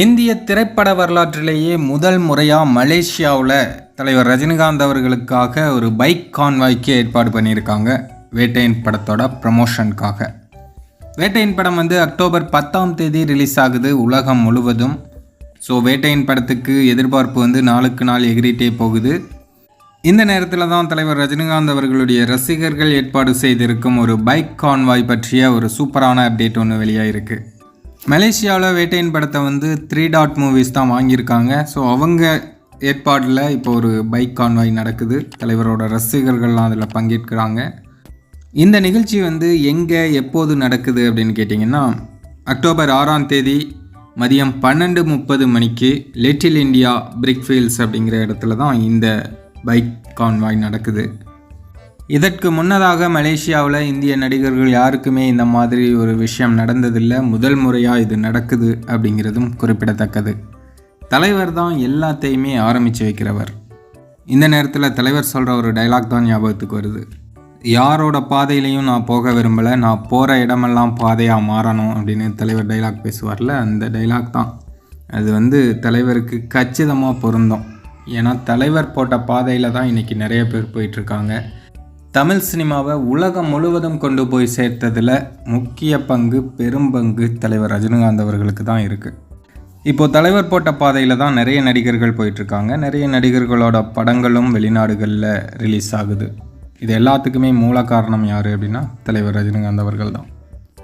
இந்திய திரைப்பட வரலாற்றிலேயே முதல் முறையாக மலேசியாவில் தலைவர் ரஜினிகாந்த் அவர்களுக்காக ஒரு பைக் கான்வாய்க்கு ஏற்பாடு பண்ணியிருக்காங்க. வேட்டையின் படத்தோட ப்ரமோஷனுக்காக. வேட்டையின் படம் வந்து அக்டோபர் பத்தாம் தேதி ரிலீஸ் ஆகுது உலகம் முழுவதும். ஸோ வேட்டையின் படத்துக்கு எதிர்பார்ப்பு வந்து நாளுக்கு நாள் எகிரிட்டே போகுது. இந்த நேரத்தில் தான் தலைவர் ரஜினிகாந்த் அவர்களுடைய ரசிகர்கள் ஏற்பாடு செய்திருக்கும் ஒரு பைக் கான்வாய் பற்றிய ஒரு சூப்பரான அப்டேட் ஒன்று வெளியாகிருக்கு மலேசியாவில் வேட்டையின் படத்தை வந்து த்ரீ டாட் மூவிஸ் தான் வாங்கியிருக்காங்க. ஸோ அவங்க ஏற்பாடில் இப்போ ஒரு பைக் கான்வாய் நடக்குது. தலைவரோட ரசிகர்கள்லாம் அதில் பங்கேற்கிறாங்க. இந்த நிகழ்ச்சி வந்து எங்கே எப்போது நடக்குது அப்படின்னு கேட்டிங்கன்னா அக்டோபர் ஆறாம் தேதி மதியம் பன்னெண்டு முப்பது மணிக்கு லிட்டில் இந்தியா பிரிக்ஃபீல்ட்ஸ் அப்படிங்கிற இடத்துல தான் இந்த பைக் கான்வாய் நடக்குது. இதற்கு முன்னதாக மலேசியாவில் இந்திய நடிகர்கள் யாருக்குமே இந்த மாதிரி ஒரு விஷயம் நடந்ததில்லை. முதல் முறையாக இது நடக்குது அப்படிங்கிறதும் குறிப்பிடத்தக்கது. தலைவர் தான் எல்லாத்தையுமே ஆரம்பித்து வைக்கிறவர். இந்த நேரத்தில் தலைவர் சொல்கிற ஒரு டைலாக் தான் ஞாபகத்துக்கு வருது. யாரோட பாதையிலையும் நான் போக விரும்பலை. நான் போகிற இடமெல்லாம் பாதையாக மாறணும் அப்படின்னு தலைவர் டைலாக் பேசுவார்ல அந்த டைலாக் தான். அது வந்து தலைவருக்கு கச்சிதமாக பொருந்தும். ஏன்னா தலைவர் போட்ட பாதையில் தான் இன்றைக்கி நிறைய பேர் போயிட்டுருக்காங்க தமிழ் சினிமாவை உலகம் முழுவதும் கொண்டு போய் சேர்த்ததில் முக்கிய பங்கு பெரும்பங்கு தலைவர் ரஜினிகாந்த் அவர்களுக்கு தான் இருக்குது இப்போது தலைவர் போட்ட பாதையில் தான் நிறைய நடிகர்கள் போயிட்டுருக்காங்க. நிறைய நடிகர்களோட படங்களும் வெளிநாடுகளில் ரிலீஸ் ஆகுது. இது எல்லாத்துக்குமே மூல காரணம் யார் அப்படின்னா தலைவர் ரஜினிகாந்த் அவர்கள் தான்.